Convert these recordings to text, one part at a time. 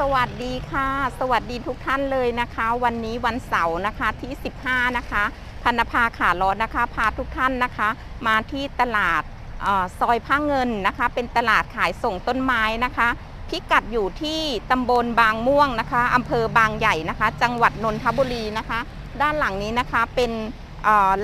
สวัสดีค่ะ สวัสดีทุกท่านเลยนะคะ วันนี้วันเสาร์นะคะที่ 15 นะคะ พันภาขาล้อนะคะ พาทุกท่านนะคะ มาที่ตลาดออซอยผ้าเงินนะคะ เป็นตลาดขายส่งต้นไม้นะคะ พิกัดอยู่ที่ตำบลบางม่วงนะคะอำเภอบางใหญ่นะคะ จังหวัดนนทบุรีนะคะ ด้านหลังนี้นะคะเป็น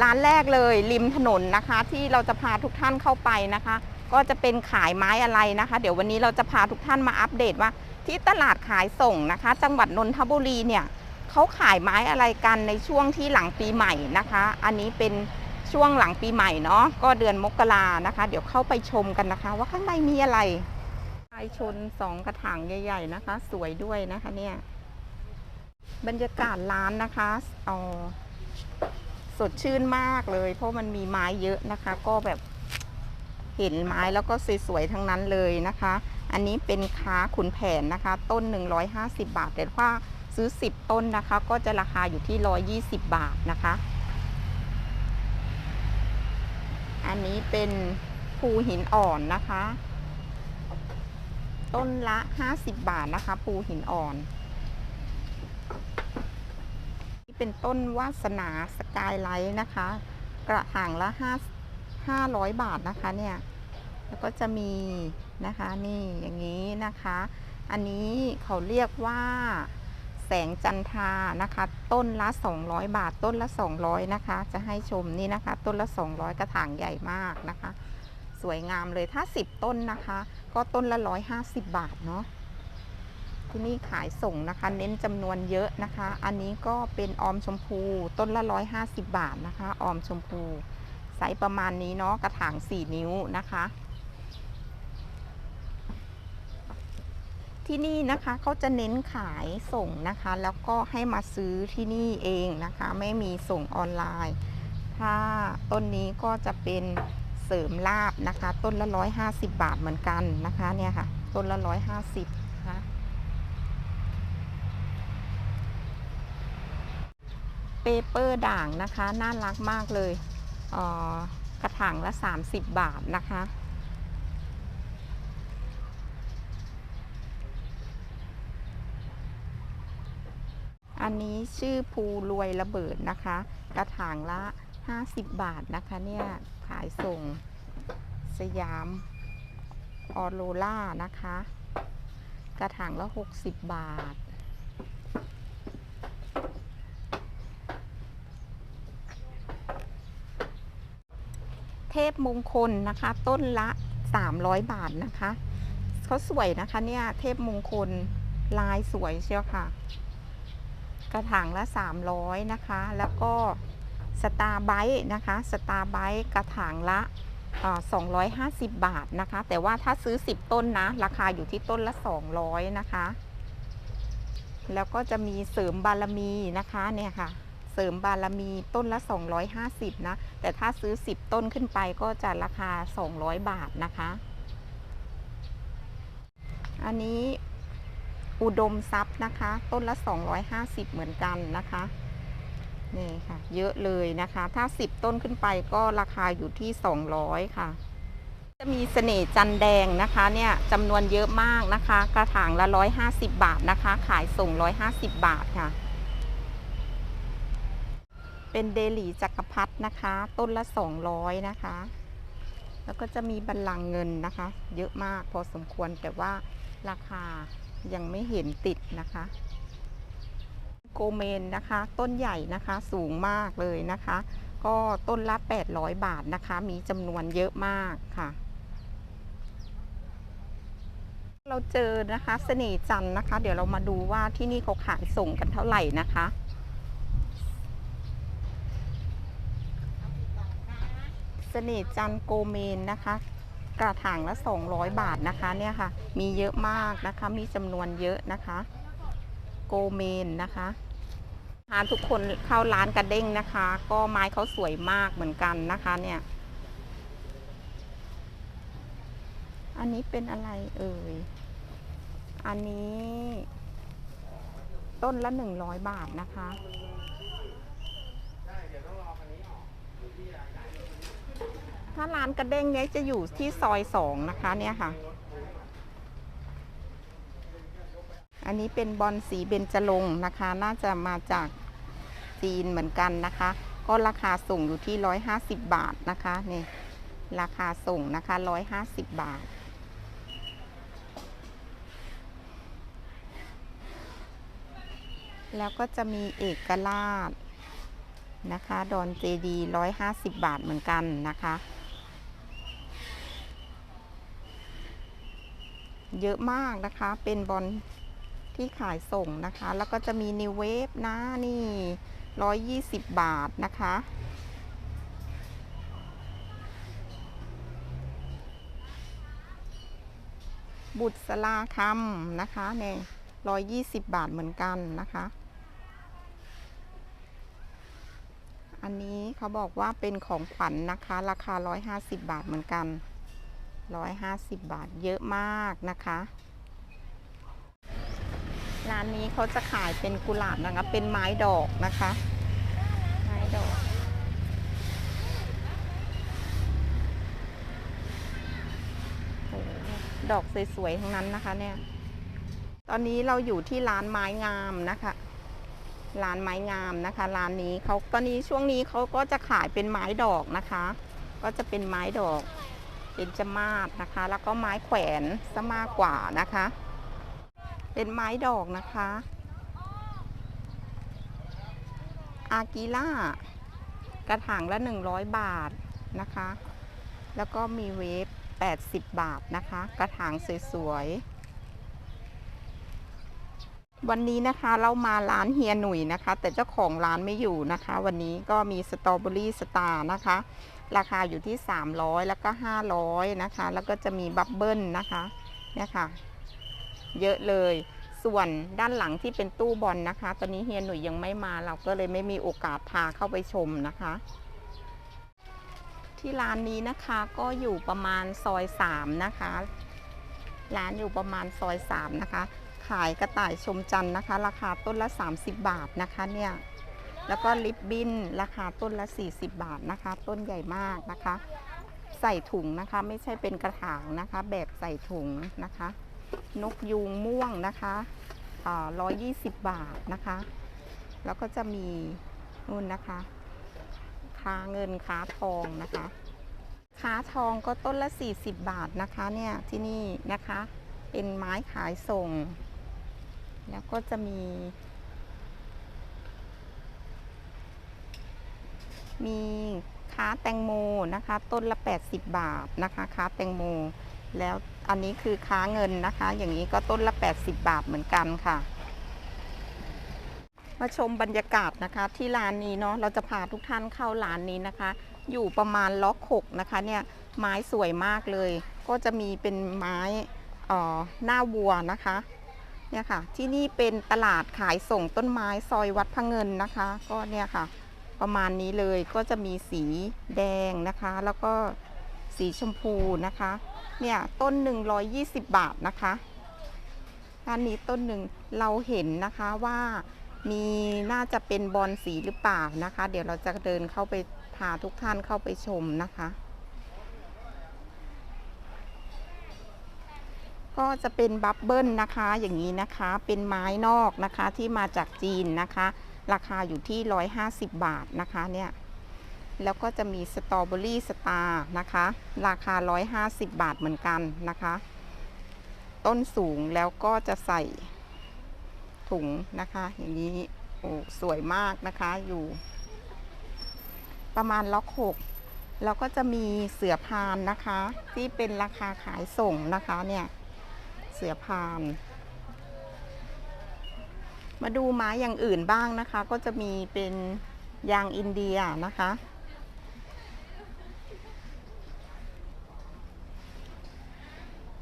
ร้านแรกเลยริมถนนนะคะ ที่เราจะพาทุกท่านเข้าไปนะคะ ก็จะเป็นขายไม้อะไรนะคะ เดี๋ยววันนี้เราจะพาทุกท่านมาอัปเดตว่า ที่ตลาดขายส่งนะคะ จังหวัดนนทบุรีเนี่ยเขาขายไม้อะไรกันในช่วงที่หลังปีใหม่นะคะ อันนี้เป็นช่วงหลังปีใหม่เนาะก็เดือนมกรานะคะ เดี๋ยวเข้าไปชมกันนะคะ ว่าข้างในมีอะไรชายชนสองกระถางใหญ่ ๆนะคะ สวยด้วยนะคะเนี่ยบรรยากาศร้านนะคะเอสดชื่นมากเลย เพราะมันมีไม้เยอะนะคะ ก็แบบเห็นไม้แล้วก็สวยๆทั้งนั้นเลยนะคะ อันนี้เป็นค้าขุนแผนนะคะ ต้น 150 บาท แต่ถ้าซื้อ 10 ต้นนะคะ ก็จะราคาอยู่ที่ 120 บาทนะคะ อันนี้เป็นภูหินอ่อนนะคะ ต้นละ 50 บาทนะคะภูหินอ่อน นี่เป็นต้นวาสนาสกายไลท์นะคะ กระถางละ5 500 บาทนะคะเนี่ย แล้วก็จะมี นะคะ นี่อย่างนี้นะคะ อันนี้เขาเรียกว่าแสงจันทานะคะ ต้นละ 200 บาทต้นละ 200 นะคะ จะให้ชมนี่นะคะ ต้นละ 200 กระถางใหญ่มากนะคะ สวยงามเลยถ้า 10 ต้นนะคะ ก็ต้นละ 150 บาทเนาะที่นี่ขายส่งนะคะ เน้นจำนวนเยอะนะคะ อันนี้ก็เป็นออมชมพูต้นละ 150 บาทนะคะ ออมชมพูไซส์ประมาณนี้เนาะกระถาง 4 นิ้วนะคะ ที่นี่นะคะเขาจะเน้นขายส่งนะคะ แล้วก็ให้มาซื้อที่นี่เองนะคะ ไม่มีส่งออนไลน์ ถ้าต้นนี้ก็จะเป็นเสริมลาบนะคะ ต้นละ150บาทเหมือนกันนะคะเนี่ยค่ะ ต้นละ150นะคะเปเปอร์ด่างนะคะ น่ารักมากเลยเออกระถางละ 30 บาทนะคะ นนี้ชื่อภูรวยระเบิดนะคะ กระถางละ 50 บาทนะคะเนี่ยขายส่งสยามออโรล่านะคะ กระถางละ 60 บาท เทพมงคลนะคะ ต้นละ 300 บาทนะคะเขาสวยนะคะเนี่ยเทพมงคลลายสวยเชียวค่ะ กระถางละ 300 นะคะ แล้วก็สตาร์ไบต์นะคะสตาร์ไบต์กระถางละเอ่อ250 บาทนะคะ แต่ว่าถ้าซื้อ 10 ต้นนะ ราคาอยู่ที่ต้นละ 200 นะคะ แล้วก็จะมีเสริมบารมีนะคะเนี่ยค่ะ เสริมบารมีต้นละ 250 นะ แต่ถ้าซื้อ 10 ต้นขึ้นไปก็จะราคา 200 บาทนะคะ อันนี้ อุดมทรัพย์นะคะ ต้นละ 250 เหมือนกันนะคะ นี่ค่ะ เยอะเลยนะคะ ถ้า 10 ต้นขึ้นไปก็ราคาอยู่ที่ 200 ค่ะ จะมีเสน่ห์จันแดงนะคะเนี่ยจำนวนเยอะมากนะคะ กระถางละ 150 บาทนะคะ ขายส่ง 150 บาทค่ะ เป็นเดลี่จักรพัฒนะคะ ต้นละ 200 นะคะ แล้วก็จะมีบัลลังก์เงินนะคะ เยอะมากพอสมควรแต่ว่าราคา ยังไม่เห็นติดนะคะ โกเมนนะคะ ต้นใหญ่นะคะสูงมากเลยนะคะ ก็ต้นละ 800 บาทนะคะ มีจำนวนเยอะมากค่ะ เราเจอนะคะเสน่ห์จันนะคะ เดี๋ยวเรามาดูว่าที่นี่เขาขายส่งกันเท่าไหร่นะคะเสน่ห์จันโกเมนนะคะ กระถางละ 200 บาทนะคะเนี่ยค่ะ มีเยอะมากนะคะ มีจำนวนเยอะนะคะ โกเมนนะคะพานทุกคนเข้าร้านกระเด้งนะคะ ก็ไม้เขาสวยมากเหมือนกันนะคะเนี่ย อันนี้เป็นอะไรเอ่ย อันนี้ ต้นละ100บาทนะคะ ถ้าร้านกระเด้งเนี้ยจะอยู่ที่ซอยสองนะคะเนี่ยค่ะ อันนี้เป็นบอลสีเบญจรงค์นะคะ น่าจะมาจากจีนเหมือนกันนะคะ ก็ราคาส่งอยู่ที่ 150 บาทนะคะนี่ราคาส่งนะคะ 150 บาทแล้วก็จะมีเอกราชนะคะ ดอนเจดี 150 บาทเหมือนกันนะคะ เยอะมากนะคะ เป็นบอลที่ขายส่งนะคะ แล้วก็จะมีนิวเวฟนะนี่120บบาทนะคะ บุตรสลาคำนะคะเนี่ย120บบาทเหมือนกันนะคะ อันนี้เขาบอกว่าเป็นของขวัญนนะคะ ราคา150บาทเหมือนกัน 150 บาทเยอะมากนะคะ ร้านนี้เขาจะขายเป็นกุหลาบนะคะ เป็นไม้ดอกนะคะ ไม้ดอกโอ้ดอกสวยๆทั้งนั้นนะคะเนี่ย ตอนนี้เราอยู่ที่ร้านไม้งามนะคะ ร้านไม้งามนะคะ ร้านนี้เขาตอนนี้ช่วงนี้เขาก็จะขายเป็นไม้ดอกนะคะ ก็จะเป็นไม้ดอก เป็นจมาศนะคะ แล้วก็ไม้แขวนซะมากกว่านะคะ เป็นไม้ดอกนะคะ อากิล่ากระถางละ 100 บาทนะคะ แล้วก็มีเวฟ 80 บาทนะคะ กระถางสวยๆวันนี้นะคะเรามาร้านเฮียหนุ่ยนะคะ แต่เจ้าของร้านไม่อยู่นะคะ วันนี้ก็มีสตรอเบอรี่สตาร์นะคะ ราคาอยู่ที่ 300 แล้วก็ 500 นะคะ แล้วก็จะมีบับเบิ้ลนะคะเนี่ยค่ะ เยอะเลย ส่วนด้านหลังที่เป็นตู้บอลนะคะ ตอนนี้เฮียหนุ่ยยังไม่มาเราก็เลยไม่มีโอกาสพาเข้าไปชมนะคะ ที่ร้านนี้นะคะก็อยู่ประมาณซอย3นะคะ ร้านอยู่ประมาณซอย3นะคะ ขายกระต่ายชมจันนะคะ ราคาต้นละ 30 บาทนะคะเนี่ย แล้วก็ลิปบินราคาต้นละ 40 บาทนะคะ ต้นใหญ่มากนะคะ ใส่ถุงนะคะไม่ใช่เป็นกระถางนะคะ แบบใส่ถุงนะคะ นกยูงม่วงนะคะร้อยยี่สิบบาทนะคะ แล้วก็จะมีนู่นนะคะค้าเงินค้าทองนะคะค้าทองก็ต้นละ 40 บาทนะคะเนี่ยที่นี่นะคะเป็นไม้ขายส่ง แล้วก็จะมี มีค้าแตงโมนะคะ ต้นละ 80 บาทนะคะค้าแตงโม แล้วอันนี้คือค้าเงินนะคะ อย่างนี้ก็ต้นละ 80 บาทเหมือนกันค่ะ มาชมบรรยากาศนะคะที่ร้านนี้เนาะเราจะพาทุกท่านเข้าร้านนี้นะคะ อยู่ประมาณล็อกหกนะคะเนี่ยไม้สวยมากเลย ก็จะมีเป็นไม้เอ่อหน้าวัวนะคะเนี่ยค่ะที่นี่เป็นตลาดขายส่งต้นไม้ซอยวัดพระเงินนะคะ ก็เนี่ยค่ะ ประมาณนี้เลยก็จะมีสีแดงนะคะ แล้วก็สีชมพูนะคะ เนี่ยต้นหนึ่งร้อยยี่สิบบาทนะคะด้านนี้ต้นหนึ่งเราเห็นนะคะว่ามีน่าจะเป็นบอลสีหรือเปล่านะคะ เดี๋ยวเราจะเดินเข้าไปพาทุกท่านเข้าไปชมนะคะ ก็จะเป็นบับเบิลนะคะอย่างนี้นะคะเป็นไม้นอกนะคะที่มาจากจีนนะคะ ราคาอยู่ที่ 150 บาทนะคะเนี่ยแล้วก็จะมีสตรอเบอรี่สตาร์นะคะ ราคา 150 บาทเหมือนกันนะคะ ต้นสูงแล้วก็จะใส่ถุงนะคะ อย่างนี้โอ้สวยมากนะคะอยู่ ประมาณล็อกหกแล้วก็จะมีเสือพานนะคะ ที่เป็นราคาขายส่งนะคะเนี่ยเสือพาน มาดูไม้อย่างอื่นบ้างนะคะ ก็จะมีเป็นยางอินเดียนะคะ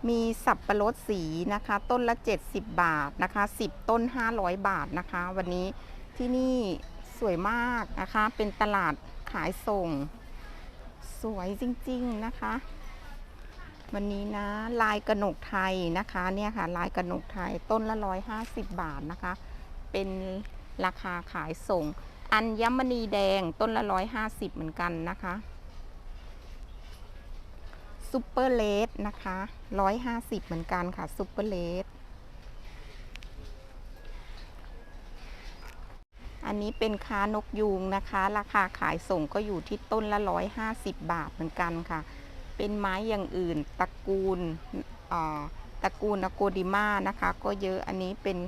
มีสับประรดสีนะคะ ต้นละ 70 บาทนะคะ 10 ต้น 500 บาทนะคะ วันนี้ที่นี่สวยมากนะคะ เป็นตลาดขายส่ง สวยจริงๆนะคะ วันนี้นะลายกระหนกไทยนะคะเนี่ยค่ะลายกระหนกไทยต้นละ 150 บาทนะคะ เป็นราคาขายส่ง อัญมณีแดงต้นละ150เหมือนกันนะคะซูเปอร์เลสนะคะ150เหมือนกันค่ะซูเปอร์เลสอันนี้เป็นค้านกยูงนะคะ ราคาขายส่งก็อยู่ที่ต้นละ150บบาทเหมือนกันค่ะ เป็นไม้อย่างอื่นตระกูลอ่อตระกูลอโกดิมานะคะ ก็เยอะอันนี้เป็น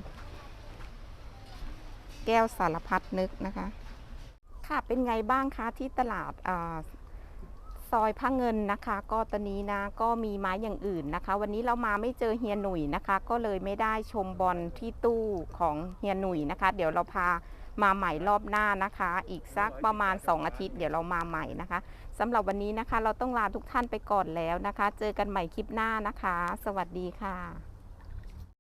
แก้วสารพัดนึกนะคะ ค่ะเป็นไงบ้างคะที่ตลาดอซอยพระเงินนะคะ ก็ตอนนี้นะก็มีไม้อย่างอื่นนะคะ วันนี้เรามาไม่เจอเฮียหนุ่ยนะคะ ก็เลยไม่ได้ชมบอลที่ตู้ของเฮียหนุ่ยนะคะ เดี๋ยวเราพามาใหม่รอบหน้านะคะ อีกสักประมาณ 2 อาทิตย์เดี๋ยวเรามาใหม่นะคะสำหรับวันนี้นะคะ เราต้องลาทุกท่านไปก่อนแล้วนะคะ เจอกันใหม่คลิปหน้านะคะ สวัสดีค่ะ